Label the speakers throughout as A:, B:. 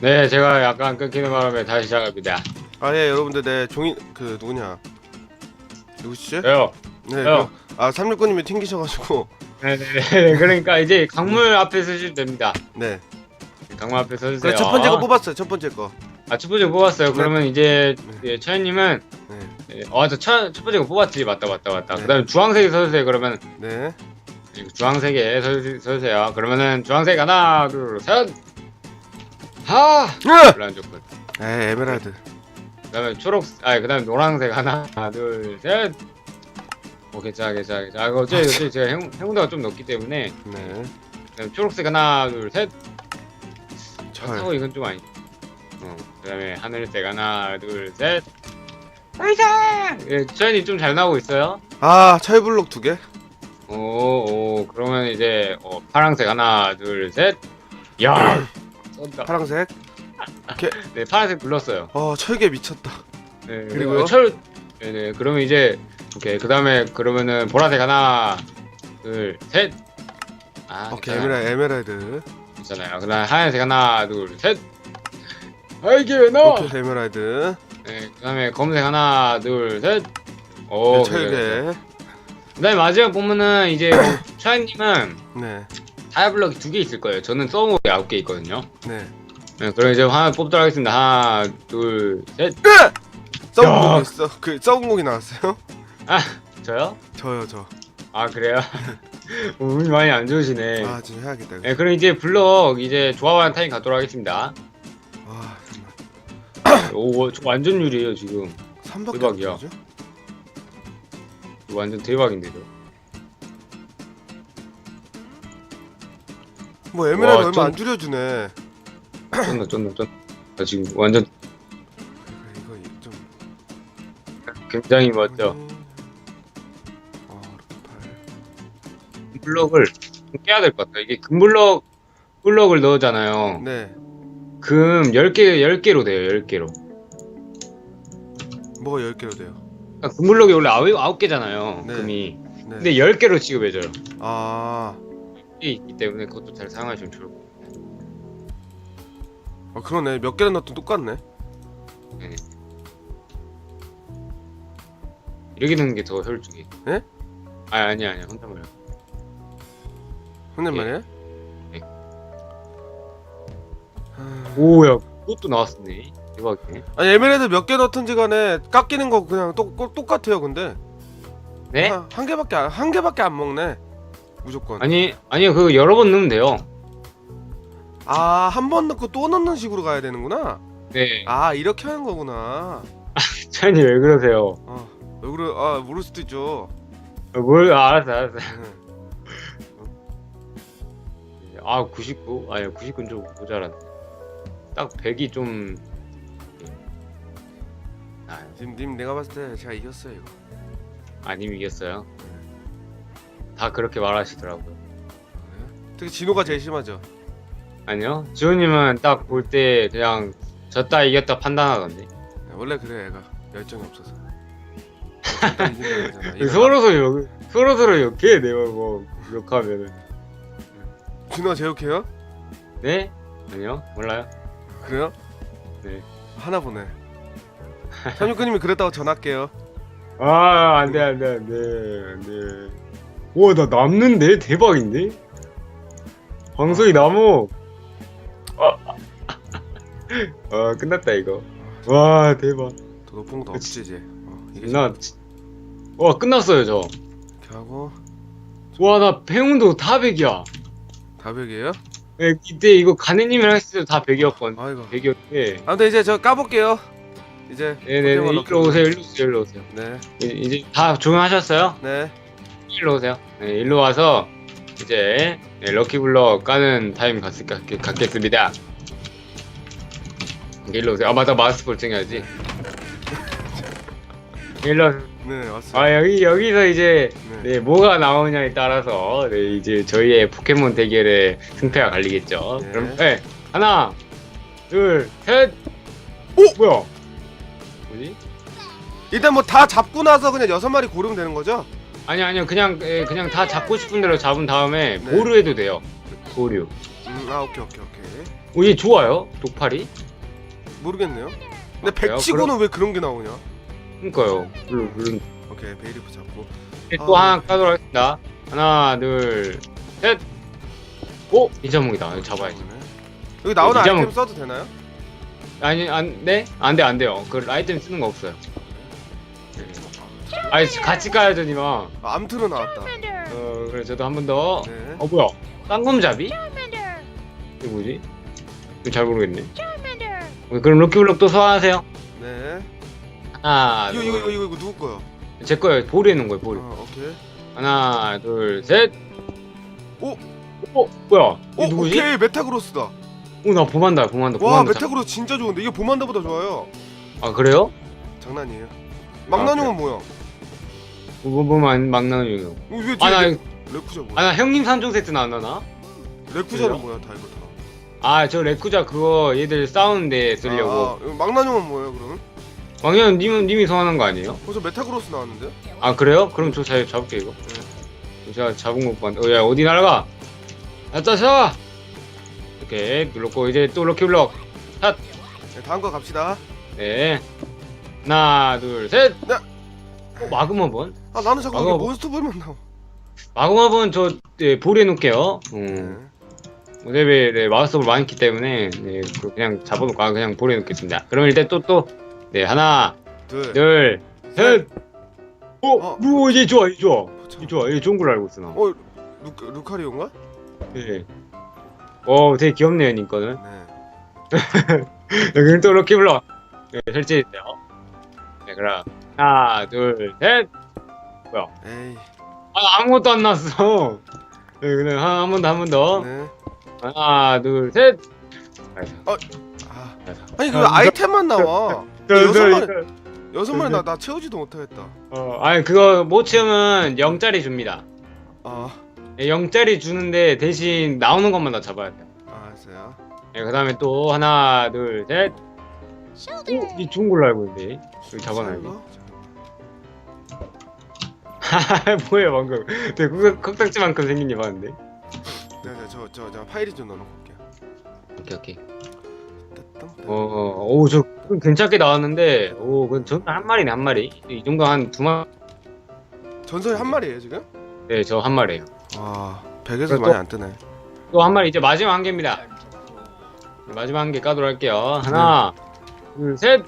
A: 네, 제가 약간 끊기는 바람에 다시 시작합니다.
B: 아 예 여러분들 네 종이 그 누구냐 누구시죠?
A: 왜요?
B: 네.
A: 왜요?
B: 그, 아 삼육구님이 튕기셔가지고
A: 네 네 네. 그러니까 이제 강물 앞에 서시면 됩니다.
B: 네.
A: 강물 앞에 서주세요.
B: 그래 첫 번째 거 뽑았어요. 첫 번째 거.
A: 아, 첫 번째 거 뽑았어요. 그러면 이제
B: 네.
A: 예, 차현님은
B: 네.
A: 예, 어, 저 첫 첫 번째 거 뽑았지. 맞다, 맞다, 맞다.
B: 네.
A: 그 다음에 주황색에 서주세요. 그러면
B: 네.
A: 이 주황색에 서, 서주세요. 그러면은 주황색 하나, 둘, 셋. 하.
B: 으!
A: 불안 조건.
B: 에 에메랄드.
A: 그다음에 초록, 아, 그다음에 노란색 하나, 하나, 둘, 셋. 오, 괜찮아, 괜찮아, 괜찮아. 아, 이거 어째, 어째 제가 행, 행운도가 좀 높기 때문에
B: 네.
A: 그다음에 초록색 하나, 둘, 셋.
B: 철.
A: 하고 이건 좀 아니. 어, 그다음에 하늘색 하나, 둘, 셋. 화이팅! 예, 차연이 좀 잘 나오고 있어요.
B: 아 철블록 두 개.
A: 오, 오, 그러면 이제 어, 파랑색 하나, 둘, 셋. 야, 쏜다.
B: 파랑색.
A: 네, 파란색 눌렀어요.
B: 어 철개 미쳤다.
A: 네,
B: 그리고요?
A: 철. 네, 네. 그러면 이제 오케이. 그 다음에 그러면은 보라색 하나, 둘, 셋. 아,
B: 오케이
A: 괜찮아요.
B: 에메랄드. 에메랄드.
A: 괜찮아요. 그다음 하얀색 하나, 둘, 셋. 아 이게 왜 나와?
B: 오케이 에메랄드.
A: 네, 그다음에 검은색 하나, 둘, 셋. 오,
B: 네,
A: 그래요.
B: 철개.
A: 그다음에 마지막 보면은 이제 뭐, 차이님은
B: 네.
A: 다이아블럭이 두 개 있을 거예요. 저는 서브에 아홉 개 있거든요.
B: 네.
A: 네, 그럼 이제 하나 뽑도록 하겠습니다. 하나, 둘, 셋.
B: 썩은 곡이 있어. 그 썩은 곡이 나왔어요?
A: 저요?
B: 저요 저.
A: 아 그래요? 운이 많이 안 좋으시네.
B: 아 지금 해야겠다. 이거.
A: 네, 그럼 이제 블럭 이제 조합하는 타임 갖도록 하겠습니다.
B: 아 정말.
A: 오, 저 완전 유리해요 지금.
B: 3밖에
A: 대박이야.
B: 안 되죠?
A: 이거 완전 대박인데요.
B: 뭐 에메랄드
A: 와,
B: 얼마
A: 좀-
B: 안 줄여주네.
A: 쫀다, 쫀다, 쫀다. 나 지금 완전
B: 이거 좀.
A: 굉장히 멋져.
B: 어, 팔.
A: 블럭을 좀 깨야 될 것 같아. 이게 금블럭 블럭을 넣었잖아요.
B: 네.
A: 금 10개 10개로 돼요. 10개로.
B: 뭐가 10개로 돼요?
A: 그러니까 금블럭이 원래 9, 개잖아요
B: 네.
A: 금이.
B: 네.
A: 근데 10개로 취급해줘요.
B: 아,
A: 이게 있기 때문에 그것도 잘 사용하시면 좋을 것 같아요.
B: 아 그러네. 몇 개를 넣어도 똑같네.
A: 이렇게 넣는 게 더 효율적이에요.
B: 예?
A: 아 아니 아니 혼잣말이야.
B: 혼잣말이야?
A: 네.
B: 하...
A: 오야 그것도 나왔었네. 대박이네.
B: 아니 에메랄드 몇 개 넣든지 간에 깎이는 거 그냥 똑, 똑, 똑같아요 근데
A: 네?
B: 한, 한 개밖에 안, 한 개밖에 안 먹네 무조건
A: 아니 아니요 그거 여러 번 넣으면 돼요.
B: 아 한 번 넣고 또 넣는 식으로 가야 되는구나
A: 네.
B: 아 이렇게 하는 거구나
A: 차이님 왜 그러세요?
B: 왜 그래 아 모를 수도 있죠
A: 어, 뭘 아, 알았어 알았어.
B: 네.
A: 아 99? 아니 99는 좀 모자란데. 딱 100이 좀. 아
B: 지금 님 내가 봤을 때 제가 이겼어요 이거
A: 아님 이겼어요. 다 그렇게 말하시더라고요.
B: 특히 진호가 제일 심하죠
A: 아니요 지호님은 딱 볼 때 그냥 졌다 이겼다 판단하던데.
B: 네, 원래 그래 애가 열정이 없어서 일단 이긴다 그러잖아. 이거
A: 서로 서로 욕 서로 서로 욕해 내가 뭐 욕하면은.
B: 나- 진호가 제일 욕해요?
A: 네? 아니요 몰라요.
B: 그래요?
A: 네.
B: 하나 보네 삼육구님이 그랬다고 전할게요
A: 아 안돼 안돼 안돼 안돼. 와 나 남는데 대박인데? 방송이 남어. 아, 아 끝났다 이거. 와 대박.
B: 더 높은 것도 없지 이제 어, 이게
A: 나. 와 끝났어요 저.
B: 이렇게 하고
A: 와나 행운도 다 100이야.
B: 다 벽이에요?
A: 네, 이때 이거 가네님이랑 했을 때 다 100이었건.
B: 아이고
A: 100이었는데.
B: 아무튼 이제 저 까볼게요 이제
A: 네네
B: 포켓몬
A: 일로
B: 넣고.
A: 오세요 일로 오세요 일로 오세요.
B: 네
A: 이- 이제 다 조용하셨어요?
B: 네.
A: 일로 오세요. 네, 일로 와서 이제 네, 럭키블럭 까는 타임 갖, 갖, 갖겠습니다. 일로 오세요. 아 맞다 마스크 볼증해야지. 일로
B: 네 왔어요
A: 아 여기 여기서 이제
B: 네.
A: 네, 뭐가 나오냐에 따라서 네, 이제 저희의 포켓몬 대결의 승패가 갈리겠죠.
B: 네.
A: 그럼 네, 하나, 둘, 셋.
B: 오!
A: 뭐야? 뭐지?
B: 일단 뭐 다 잡고 나서 그냥 여섯 마리 고르면 되는 거죠?
A: 아니 아니요 그냥 예, 그냥 다 잡고 싶은 대로 잡은 다음에
B: 네.
A: 보류해도 돼요. 보류.
B: 음, 아 오케이 오케이 오케이
A: 오, 얘 좋아요? 독팔이?
B: 모르겠네요. 근데
A: 아, 그래요?
B: 백치고는 왜 그런 게 나오냐?
A: 그니까요. 물론, 물론.
B: 오케이 베이리프 잡고.
A: 이제 또
B: 아.
A: 하나 까도록 하겠습니다. 하나, 둘, 셋. 오! 이자몽이다. 이거 잡아야지.
B: 여기 나오는 아이템 써도 되나요?
A: 아니, 안, 네? 안 돼, 안 돼요. 그 아이템 쓰는 거 없어요. 네. 아니, 같이 까야 되니만.
B: 아, 암트로 나왔다.
A: 어, 그래, 저도 한 번 더.
B: 네.
A: 어, 뭐야? 쌍검잡이? 이게 뭐지? 이거 잘 모르겠네. 오케이, 그럼 럭키블럭 또 소환하세요.
B: 네.
A: 하나,
B: 이거
A: 둘,
B: 이거 이거 이거, 이거 누구 거요?
A: 제 거예요. 볼에 놓은 거예요, 볼.
B: 아 오케이.
A: 하나, 둘, 셋.
B: 오!
A: 어, 뭐야?
B: 오
A: 이거 누구지?
B: 오케이 메타그로스다.
A: 오, 나 봄한다, 봄한다,
B: 와
A: 봄한다.
B: 메타그로스 진짜 좋은데 이게 보만다보다 좋아요.
A: 아, 그래요?
B: 장난이에요. 막나뇽은 뭐야?
A: 뭐, 뭐, 막, 막 나는 요
B: 왜
A: 아, 나,
B: 뒤에 레쿠자 뭐야?
A: 아, 나 형님 3종 세트 나왔나?
B: 레쿠자는? 뭐야 다 이거 다.
A: 아, 저 레쿠자 그거 얘들 싸우는데 쓰려고.
B: 아, 아, 이거 막나뇽은 뭐예요 그럼?
A: 왕년 님, 님이 소환한 거 아니에요?
B: 벌써 메타그로스 나왔는데?
A: 아, 그래요? 그럼 저 잘 잡을게, 이거. 제가 잡은 것 봤는데. 어, 야, 어디 날아가? 아짜, 샤! 이렇게 눌렀고, 이제 또 럭키 블럭.
B: 네, 다음 거 갑시다.
A: 네. 하나, 둘, 셋!
B: 네.
A: 어, 마그마본?
B: 아 나는 자꾸
A: 뭐-
B: 몬스터볼만 나와.
A: 마그마본 저, 네, 볼에 놓을게요. 음.
B: 네.
A: 어차피 네, 마우스볼 많기 때문에 네, 그- 그냥 잡아놓고 아, 그냥 보내놓겠습니다. 그럼 일단 또 또 네 하나
B: 둘.
A: 둘 셋. 오,
B: 어.
A: 오, 얘 좋아, 얘 좋아,
B: 참.
A: 얘 좋아, 얘 좋은 걸로 알고 있어 나.
B: 어 루, 루카리온가?
A: 네. 어, 되게 귀엽네요, 님 거는.
B: 네.
A: 여기는 또 이렇게 불러. 네, 설치했어요. 네, 그럼 하나, 둘, 셋.
B: 에이.
A: 아, 아무것도 안 났어. 네, 그냥 한번 더, 한번 더.
B: 네.
A: 하나, 둘, 셋.
B: 아. 아니 그
A: 아,
B: 아이템만 나와.
A: 저,
B: 여섯
A: 저,
B: 마리-
A: 이거-
B: 여섯 마리 나나 채우지도 못하겠다.
A: 어, 아니 그거 못 채우면 0짜리 줍니다.
B: 아.
A: 예, 0짜리 주는데 대신 나오는 것만 다 잡아야 돼요.
B: 알았어요.
A: 예, 그 다음에 또 하나, 둘, 셋. 오, 이 좋은 걸로 알고 있는데. 여기 잡아놔야지.
B: 설마?
A: 뭐예요, 방금. 되게 콕- 콕딱지만큼 생긴 일 봤는데.
B: 네, 네, 저저 저 파일이 좀 넣어놓고 올게요.
A: 오케이, 오케이.
B: 따땅,
A: 어, 어, 오, 저 괜찮게 나왔는데, 오, 그건 저는 한 마리네, 한 마리. 이 정도 한 두 마리.
B: 전설이 한 마리예요 지금?
A: 네, 저 한 마리예요.
B: 와, 100에서
A: 그래,
B: 많이
A: 또-
B: 안 뜨네.
A: 또 한 마리, 이제 마지막 한 개입니다. 마지막 한 개 까도록 할게요. 하나, 둘, 셋.
B: 야!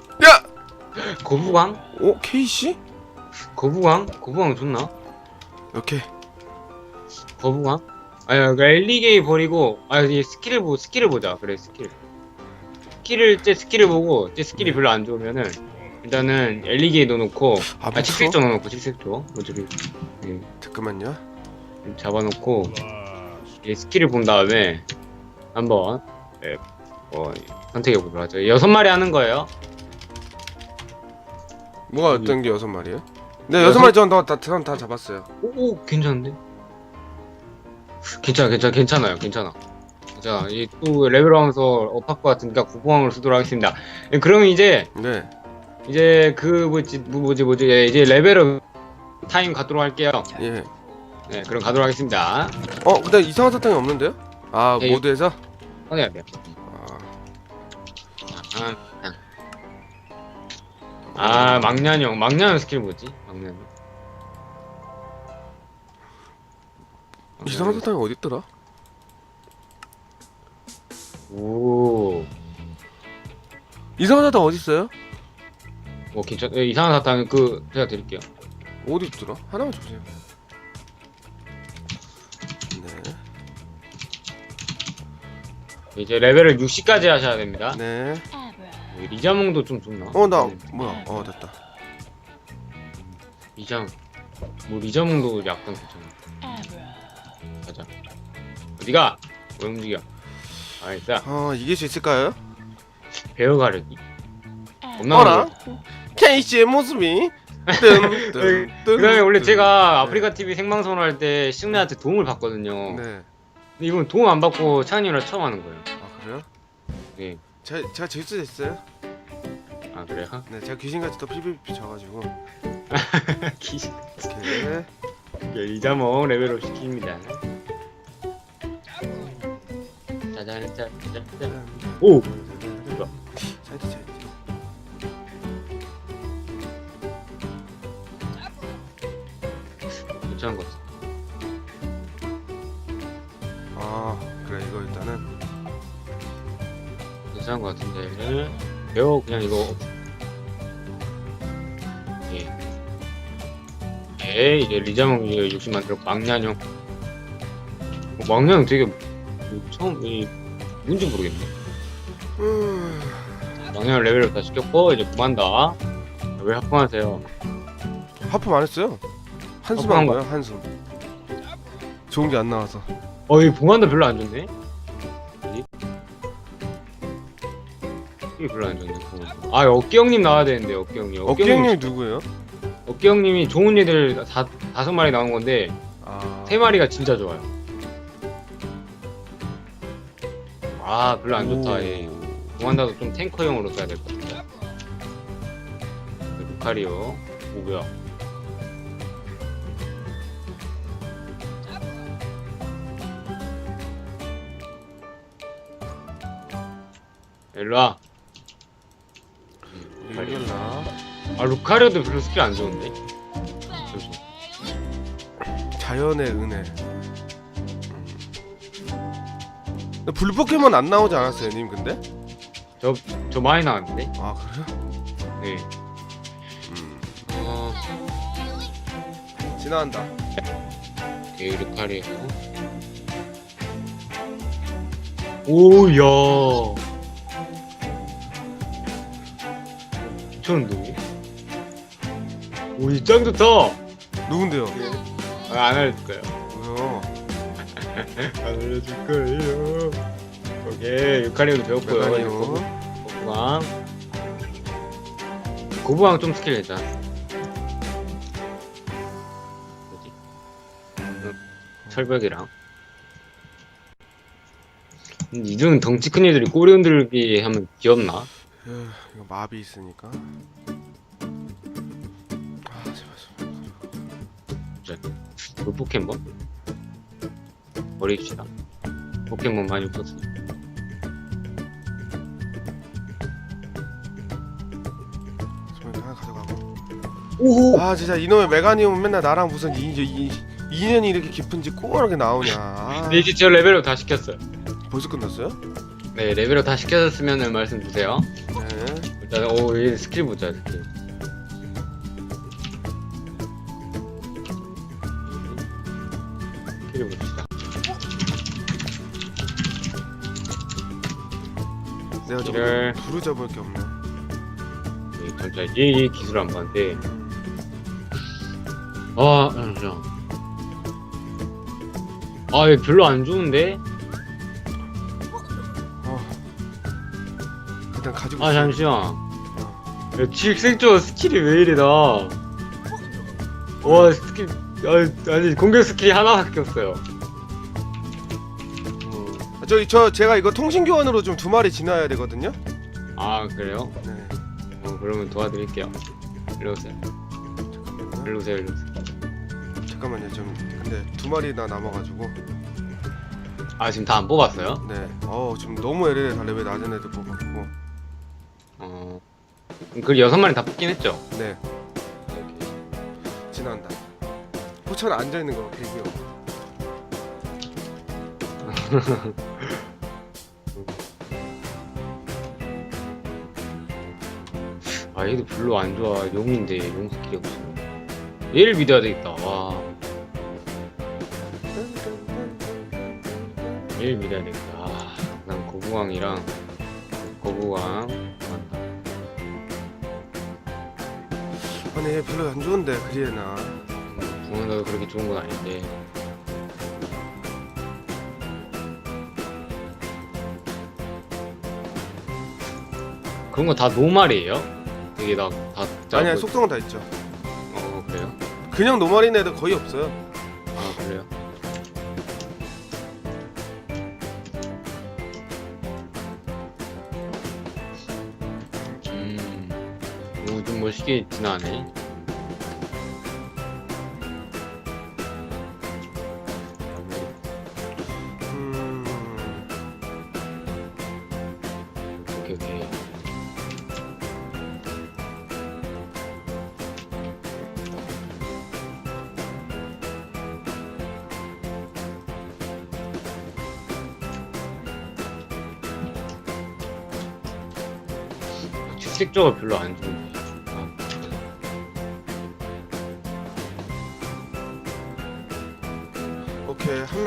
A: 거부광?
B: 오, KC?
A: 거부광? 거부광 좋나?
B: 오케이.
A: 거부광? 아니 그 엘리게이 버리고 아이 스킬을 보고 스킬을 보자 그래 스킬 스킬을 제 스킬을 보고 제 스킬이 별로 안 좋으면은 일단은 엘리게이 넣어놓고
B: 아,
A: 아
B: 무서워?
A: 칙색조 넣어놓고 칙색조 어차피 예,
B: 잠깐만요.
A: 잡아놓고 이 스킬을 본 다음에 한번 예, 어, 선택해 보도록 하죠 여섯 마리 하는 거예요
B: 뭐가. 어떤 게 여섯 마리예요? 네, 여섯 마리 전다다 잡았어요.
A: 오, 오 괜찮은데 괜찮아 괜찮아 괜찮아요 괜찮아 자, 이또 레벨하면서 것 같으니까 구공항을 쓰도록 하겠습니다. 예, 그러면 이제
B: 네.
A: 이제 그 뭐지 뭐- 뭐지 뭐지 예, 이제 레벨업 타임 갖도록 할게요.
B: 예.
A: 네, 그럼 가도록 하겠습니다.
B: 어, 근데 이상한 사탕이 없는데요? 아,
A: 예,
B: 모드에서?
A: 꺼내야 돼요.
B: 아,
A: 아, 아 망년형 망년 스킬 뭐지? 망년.
B: 이상한 사탕이 어디 있더라?
A: 오,
B: 이상한 사탕 어디 있어요?
A: 뭐 괜찮. 예, 이상한 사탕 그 제가 드릴게요.
B: 어디 있더라? 하나만 주세요. 네.
A: 이제 레벨을 60까지 하셔야 됩니다.
B: 네.
A: 예, 리자몽도 좀 좋나?
B: 어, 나
A: 네,
B: 뭐야? 어, 됐다.
A: 리자몽. 뭐 리자몽도 약간 괜찮아. 가자. 어디가? 왜 움직여? 아, 일단
B: 어, 이길 수 있을까요?
A: 배어 가르기. 겁나
B: 어라? 케이씨의 모습이 뜬, 뜬, 뜬,
A: 그다음에 원래
B: 뜬.
A: 제가
B: 네.
A: 아프리카 TV 생방송을 할때 시우네한테 도움을 받거든요.
B: 네.
A: 근데 이번 도움 안 받고 찬이랑 처음 하는 거예요.
B: 아, 그래요?
A: 네.
B: 제가, 제가 질수 있어요?
A: 아 그래요?
B: 네, 제가 귀신같이 또 PVP 져가지고
A: 기시.
B: 이렇게
A: 리자몽 레벨업 시킵니다. 짜잔 짜잔짠. 오!
B: 차이트 차이트.
A: 괜찮은 것 같아.
B: 아 그래 이거 일단은
A: 괜찮은 것 같은데. 배워 그냥 이거. 예. 예, 이제 리자몽 이제 욕심 만들어 망냐뇽. 어, 망냐뇽 되게 뭐 처음 이 뭔지 모르겠네.
B: 음,
A: 망냐뇽 레벨업 다 시켰고 이제 그만다. 왜 합방하세요?
B: 하품 안 했어요. 한숨
A: 한한
B: 거야 한숨. 좋은 게 안 나와서.
A: 어, 이 봉환도 별로 안 좋네. 이게 별로 안 좋네. 봉환도. 아, 어깨 형님 나와야 되는데 어깨 형님.
B: 어깨 형님 누구예요?
A: 어깨 형님이 좋은 애들 다 다섯 마리 나온 건데
B: 아
A: 세 마리가 진짜 좋아요. 아, 별로 안 좋다. 얘. 봉환다도 좀 탱커형으로 써야 될 것 같아. 루카리오. 오 뭐야? 일로와.
B: 이걸라.
A: 아 루카리오도 별로 스킬 안 좋은데?
B: 자연의 은혜. 음. 불 포켓몬 안 나오지 않았어요, 님 근데?
A: 저 많이 나왔는데?
B: 아 그래요?
A: 네.
B: 음.
A: 어,
B: 지나간다.
A: 오케이 루카리오. 오야. 미쳤는데? 오이 짱 좋다.
B: 누군데요?
A: 아, 안 알려줄 거예요.
B: 뭐요?
A: 안 알려줄 거예요. 오케이 루카리오도 배웠고요. 고부- 고부왕. 고부왕 좀 스킬. 뭐지? 응, 철벽이랑. 음, 이중 덩치 큰 애들이 꼬리 흔들기 하면 귀엽나?
B: 에휴, 이거 마비 있으니까. 아 제발 좀.
A: 그 포켓몬? 버립시다. 포켓몬 많이 없었으니까.
B: 소면 하나 가져가고.
A: 오!
B: 아 진짜 이놈의 메가니움은 맨날 나랑 무슨 이, 이, 인연이 이렇게 깊은지 꼭 이렇게 나오냐. 아,
A: 네, 이제 저 레벨업 다 시켰어요.
B: 벌써 끝났어요?
A: 네, 레벨업 다 시켰으면 말씀 주세요.
B: 네.
A: 일단, 오, 얘 스킬 보자, 스킬. 스킬을 봅시다.
B: 내가 저거 부르 잡을 게 없네.
A: 네, 전자, 얘, 얘 기술 안 봤는데. 아, 잠시만. 아, 얘 별로 안 좋은데?
B: 어. 일단 가지고.
A: 아,
B: 있어.
A: 잠시만. 야, 질색조 스킬이 왜 이래, 나. 와, 스킬, 아, 아니, 공격 스킬이 하나밖에 없어요. 어,
B: 아, 저기 저 제가 이거 통신 교환으로 좀 두 마리 지나야 되거든요.
A: 아, 그래요?
B: 네.
A: 어, 그러면 도와드릴게요. 일로 오세요.
B: 잠깐만요.
A: 일로 오세요, 일로 오세요.
B: 잠깐만요. 좀 근데 두 마리나 남아가지고.
A: 아, 지금 다 안 뽑았어요?
B: 네. 어 지금 너무 LL에 다 레벨 낮은 애들 뽑았고.
A: 어. 그 여섯 마리 다 뽑긴 했죠?
B: 네.
A: 오케이.
B: 지난다. 포천 앉아 있는 거 대기요.
A: 아, 얘도 별로 안 좋아. 용인데, 용 스킬이 없어. 얘를 믿어야 되겠다, 와. 얘를 믿어야 되겠다. 아, 난 거부왕이랑, 거부왕. 맞다.
B: 얘 별로 안 좋은데 그리에나.
A: 중원도 그렇게 좋은 건 아닌데. 그런 거 다 노말이에요? 이게 다, 다, 다
B: 아니야
A: 뭐-
B: 속성은 다 있죠.
A: 어, 그래요?
B: 그냥 노말인 애들 거의 없어요.
A: 어떻게 지나네?
B: 음.
A: 오케이 오케이. 색조가 별로 안
B: 좋은데.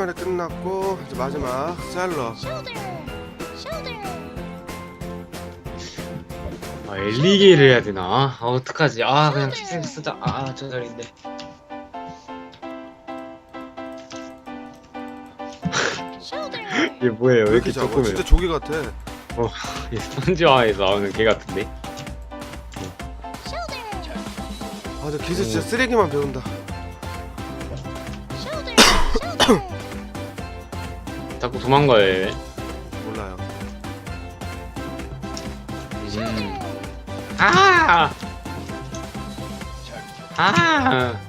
B: 마리 끝났고 이제 마지막 셀러
A: 아 엘리게이를 해야 되나? 아 어떡하지? 아 그냥 킥생 쓰자 아 저 자리인데 이게 뭐예요? 왜 이렇게
B: 작아?
A: 조그매요?
B: 진짜 조개 같아
A: 이 스펀지왕에서 나오는 개 같은데?
B: 아 저 기술 진짜 쓰레기만 배운다
A: 자꾸 도망가요 얘.
B: 몰라요
A: 음. 아! 아!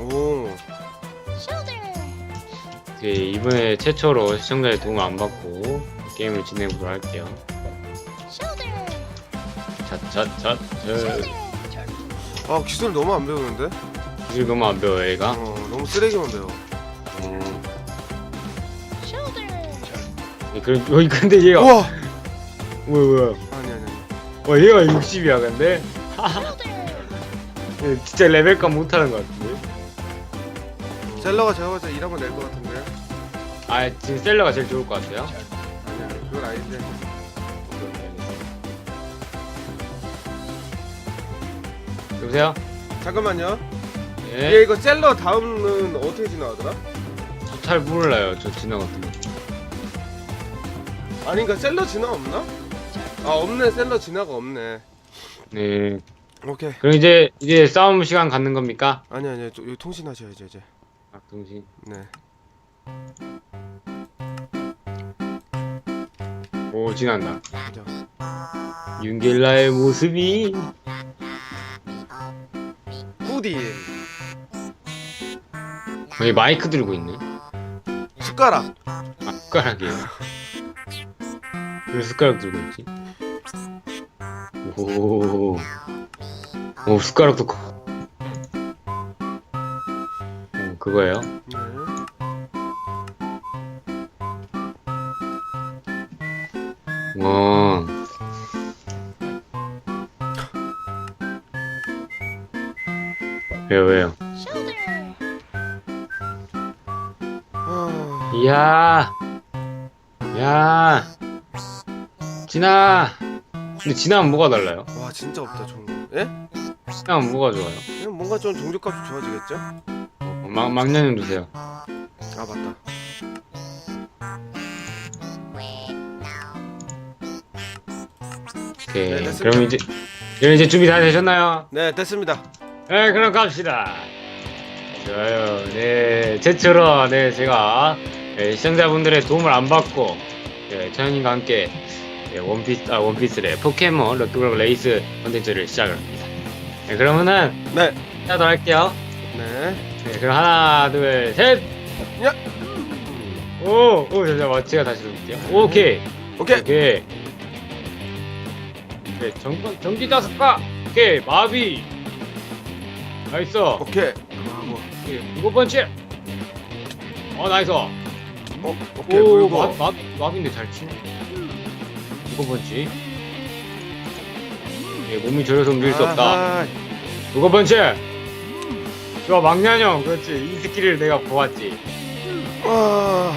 B: 오
A: 네, 이번에 최초로 시청자의 도움을 안 받고 게임을 진행하도록 할게요. 잣잣잣
B: 아 기술 너무 안 배우는데?
A: 기술 너무 안 배워 얘가.
B: 어 너무 쓰레기만 배워
A: 그럼 여기 근데 얘가
B: 우와
A: 뭐야 뭐야?
B: 아니 아니 아니
A: 와 얘가 60이야 근데 얘 진짜 레벨감 못하는 것 같은데.
B: 셀러가 제가 봤을 때 일하면 될것 같은데
A: 아 지금 셀러가 제일 좋을 것 같아요.
B: 아니 아니 그건 아닌데
A: 여보세요?
B: 잠깐만요
A: 예?
B: 얘 이거 셀러 다음은 어떻게 지나가더라?
A: 저잘 몰라요 저 지나갔던 거.
B: 아니 그니까 셀러 진화 없나? 아 없네 셀러 진화가 없네
A: 네.
B: 오케이
A: 그럼 이제 이제 싸움 시간 갖는 겁니까?
B: 아니 아니 저, 여기 통신하셔야죠 이제
A: 아 동신.
B: 네
A: 오 지난다.
B: 자,
A: 윤길라의 모습이
B: 후디
A: 여기 마이크 들고 있네.
B: 숟가락
A: 아 숟가락이에요. 왜 숟가락 들고 있지? 오, 오 숟가락도 커. 어, 그거예요. 진아. 근데 진아는 뭐가 달라요?
B: 와 진짜 없다 거 예?
A: 진아는 뭐가 좋아요?
B: 그냥 뭔가 좀 종족값이 좋아지겠죠?
A: 어, 막 막내는 주세요.
B: 아 맞다
A: 오케이.
B: 네, 됐습니다.
A: 그럼 이제 그럼 이제 준비 다 되셨나요?
B: 네 됐습니다
A: 네, 그럼 갑시다. 좋아요. 네, 최초로 네 제가 네, 시청자분들의 도움을 안 받고 네, 천연님과 함께 네, 원피스 아 원피스래 포켓몬 럭키블럭 레이스 컨텐츠를 시작을 합니다. 네, 그러면은
B: 네
A: 시작을 할게요.
B: 네.
A: 네, 그럼 하나, 둘, 셋.
B: 야.
A: 오, 오, 잠깐만, 제가 다시 해볼게요. 오케이,
B: 오케이
A: 오케이. 오케이, 전, 전기 자석과, 오케이, 마비. 나이스.
B: 오케이
A: 오케이, 무거 번치. 어, 나이스.
B: 어 오케이
A: 오,
B: 물고
A: 마, 마, 마비인데 잘 치네. 무거 번치. 예, 몸이 저려서 움직일 수 없다.
B: 아하,
A: 무거 번치. 좋아, 막냐형. 그렇지. 이 스킬을 내가 보았지.
B: 와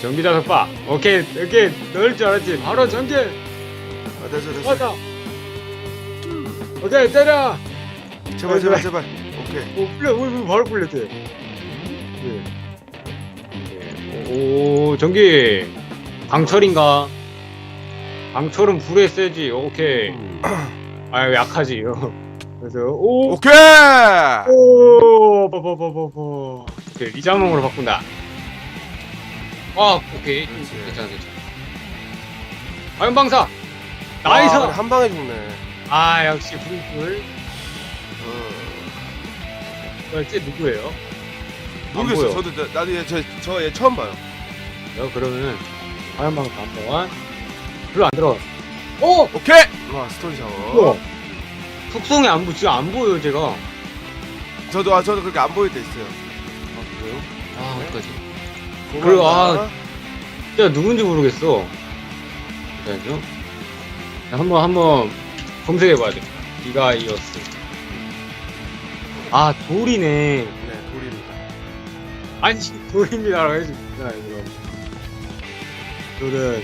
A: 전기 자석봐. 오케이, 오케이. 넣을 줄 알았지. 바로 전기.
B: 아, 됐어 됐어
A: 맞아. 오케이, 때려.
B: 제발 제발 제발 오케이
A: 오, 풀려, 오, 오, 바로 풀렸지. 예. 오, 전기. 강철인가? 강철은 불에 세지. 오케이. 아, 약하지. 그래서 오,
B: 오케이
A: 오, 버버버버버. 오케이, 리자몽으로 바꾼다. 아, 오케이.
B: 그렇지.
A: 괜찮아, 괜찮아. 화염방사. 나이스.
B: 아, 한 방에 죽네
A: 아, 역시 불불.
B: 어.
A: 어, 쟤 누구예요? 안
B: 모르겠어
A: 보여.
B: 저도 나- 나도 얘저얘 처음 봐요
A: 어, 그러면은 화염방사 한번. 별로 안 들어. 오,
B: 오케이 와 스톤 샤워
A: 우와. 속성이 안 보, 지금 안 보여, 제가.
B: 저도 아 저도 그렇게 안 보일 때 있어요
A: 아, 그래요? 아, 어떡하지?
B: 고마워.
A: 아, 진짜 누군지 모르겠어. 잠시만요. 한번 한번 검색해봐야 돼. 기가이어스. 아 돌이네.
B: 네 돌입니다
A: 아니 돌입니다라고 해주잖아 이거. 돌은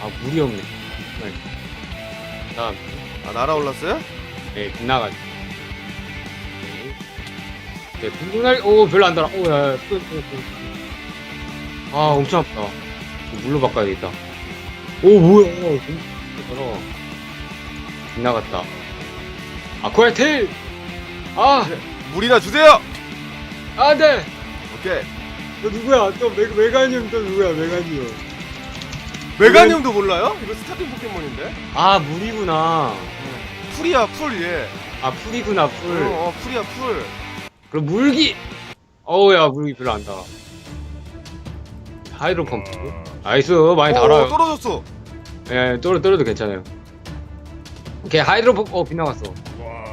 A: 아 물이 없네. 정말. 다음
B: 아 날아올랐어요?
A: 네 빗나가지. 네 빗날 오 별로 안 달아. 오야. 아 엄청 아프다. 이거 물로 바꿔야겠다. 오 뭐야? 어, 더러워. 빗나갔다. 아쿠아 테일. 아
B: 물이나 주세요
A: 안돼.
B: 오케이
A: 너 누구야? 또 메, 메가니움 또 누구야? 메가니움.
B: 메가니움도 몰라요? 이거 스타팅 포켓몬인데
A: 아 물이구나.
B: 풀이야 풀예
A: 아 풀이구나 풀.
B: 어, 어 풀이야 풀
A: 그럼 물기. 어우야 물기 별로 안 달아. 하이드로 펌프. 나이스 많이
B: 어,
A: 달아요.
B: 떨어졌어
A: 예, 떨어 떨어도 괜찮아요. 오케이 하이드로 펌프. 어 빗나갔어.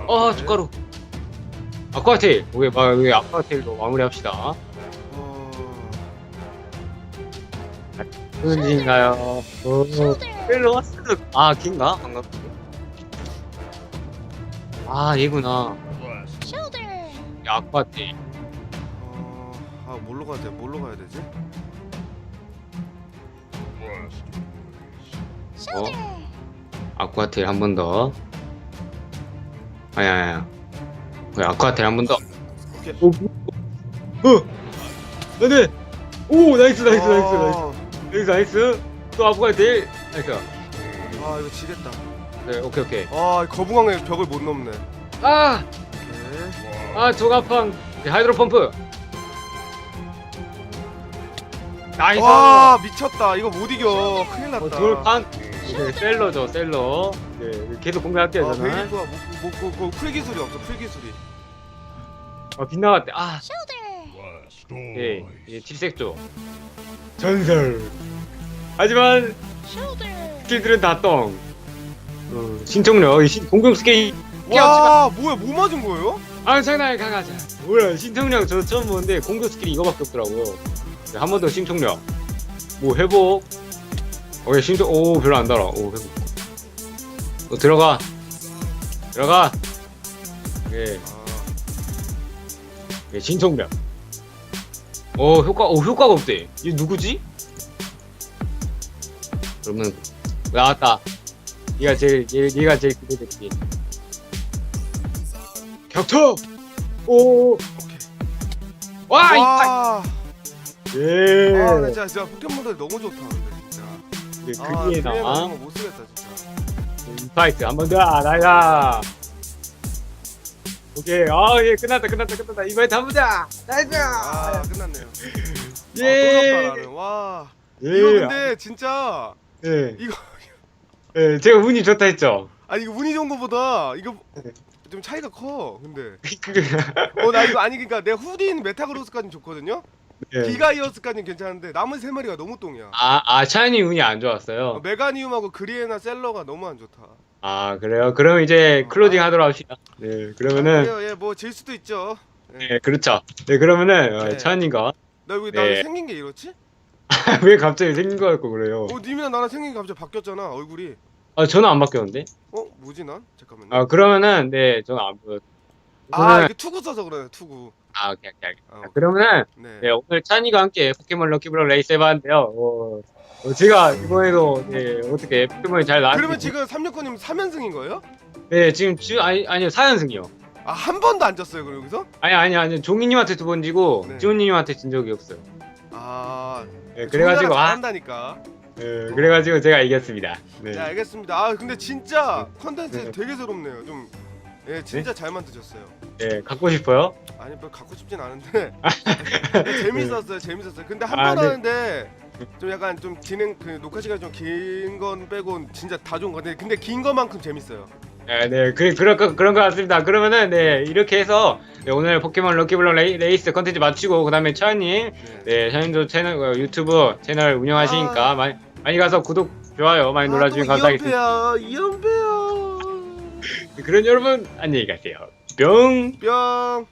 A: 어 숟가루. 아쿠아테일. 오케이 막 여기 아쿠아테일로 마무리합시다. 무슨인가요? 어, 펠로스. 아 긴가? 방금. 아 얘구나. 야, 아쿠아테일.
B: 어... 아 뭘로 가야 돼? 뭘로 가야 되지?
A: 어? 아쿠아테일 한번 더. 아야, 아야. 그래, 아쿠아테일 한번 더.
B: 오케이.
A: 오, 뭐? 어! 안 돼! 오, 나이스, 나이스, 나이스, 나이스.
B: 아,
A: 나이스, 나이스. 또 아쿠아테일. 나이스.
B: 아 이거 지겠다
A: 네, 오케이, 오케이.
B: 아 거북왕의 벽을 못 넘네
A: 아!
B: 오케이.
A: 아, 조가팡. 네, 하이드로 펌프. 나이스.
B: 와 미쳤다 이거 못 이겨 큰일 났다
A: 어, 돌판. 네, 셀러죠, 셀러. 네, 계속 공략할게요,
B: 아
A: 저는.
B: 베이프가 뭐뭐뭐 풀 기술이 없어 풀 기술이
A: 아, 빗나갔대. 아, 예, 예, 칠색조. 전설. 하지만 스킬들은 다 똥. 어, 신청력, 이 신- 공격 스킬.
B: 와 뭐야 뭐 맞은 거예요?
A: 아, 장난이 강하자. 뭐야, 신청력 저 처음 보는데 공격 스킬이 이거밖에 없더라고요. 네, 한번 더 신청력. 뭐 회복. 어, 예, 신청, 오, 별로 안 달아. 오, 회복. 어, 들어가. 들어가. 예,
B: 아,
A: 예, 신청력. 어, 효과, 어, 효과가 없대. 얘 누구지? 그러면, 나왔다. 얘가 제일, 얘, 얘가 제일 기대됐지. 격투! 오! 와! 이
B: 와,
A: 예.
B: 아, 나 진짜, 진짜 포켓몬들 너무 좋다, 근데 진짜.
A: 네,
B: 아,
A: 그게 나.
B: 못 쓰겠다, 진짜.
A: 인파이트 한 번 더, 나이다. 오케이, 아, 예, 끝났다, 끝났다, 끝났다. 이번에 한번 더! 나이스!
B: 아, 끝났네요.
A: 예.
B: 아, 또 나는. 와,
A: 예.
B: 이거 근데 진짜
A: 예.
B: 이거
A: 예, 제가 운이 좋다 했죠?
B: 아니 이거 운이 좋은 거보다 이거
A: 네.
B: 좀 차이가 커. 근데 어나 이거 아니 그러니까 내 후딘 메타그로스까지는 좋거든요.
A: 예.
B: 기가이어스까지는 괜찮은데 남은 세 마리가 너무 똥이야.
A: 아, 아, 차연이 운이 안 좋았어요.
B: 어, 메가니움하고 그리에나 셀러가 너무 안 좋다.
A: 아, 그래요? 그럼 이제
B: 어,
A: 클로징
B: 아.
A: 하도록 합시다. 네, 그러면은,
B: 아, 예, 뭐질 수도 있죠. 네.
A: 네, 그렇죠. 네, 그러면은, 어,
B: 네.
A: 차연이가,
B: 나왜
A: 네.
B: 나왜 생긴 게 이렇지?
A: 왜 갑자기 생긴 거 같고 그래요?
B: 어 님이랑 나랑 생긴 게 갑자기 바뀌었잖아 얼굴이.
A: 아, 저는 안 바뀌었는데?
B: 어 뭐지 난? 잠깐만요.
A: 아, 그러면은, 네, 저는 안 보여.
B: 아
A: 그러면은-
B: 이게 투구 써서 그래 투구.
A: 아, 오케이, 오케이, 오케이.
B: 아,
A: 그러면은,
B: 네.
A: 네, 오늘 찬이가 함께 포켓몬 럭키블럭 레이스 해봤는데요. 어, 어, 제가 이번에도, 네, 어떻게 포켓몬이 잘 나왔는지.
B: 그러면 지금 369님 3연승인 거예요?
A: 네, 지금, 주, 아니, 아니요, 4연승이요.
B: 아 한 번도 안 졌어요 그럼 여기서?
A: 아니, 아니, 아니, 종이님한테 두 번 지고,
B: 네.
A: 지호님한테 진 적이 없어요.
B: 아
A: 네, 그래가지고, 아,
B: 한다니까.
A: 네, 그래가지고 제가 이겼습니다. 네.
B: 네 알겠습니다. 아 근데 진짜 컨텐츠
A: 네.
B: 되게 새롭네요. 좀 예, 진짜 잘 만드셨어요.
A: 네, 갖고 싶어요?
B: 아니 뭐 갖고 싶진 않은데 네, 재밌었어요. 재밌었어요. 근데 한
A: 아,
B: 번
A: 네.
B: 하는데 좀 약간 좀 진행 그 녹화 시간 좀 긴 건 빼고 진짜 다 좋은 건데 근데 긴 거만큼 재밌어요.
A: 네, 네, 그, 그런, 거, 그런 것 같습니다. 그러면은, 네, 이렇게 해서, 네, 오늘 포켓몬 럭키블럭 레이, 레이스 컨텐츠 마치고, 그 다음에 차연님,
B: 네.
A: 네, 차연님도 채널, 어, 유튜브 채널 운영하시니까,
B: 아.
A: 많이, 많이 가서 구독, 좋아요, 많이 눌러주시면 감사하겠습니다.
B: 이연패야 이연패야.
A: 그럼 여러분 안녕히 가세요. 뿅.
B: 뿅.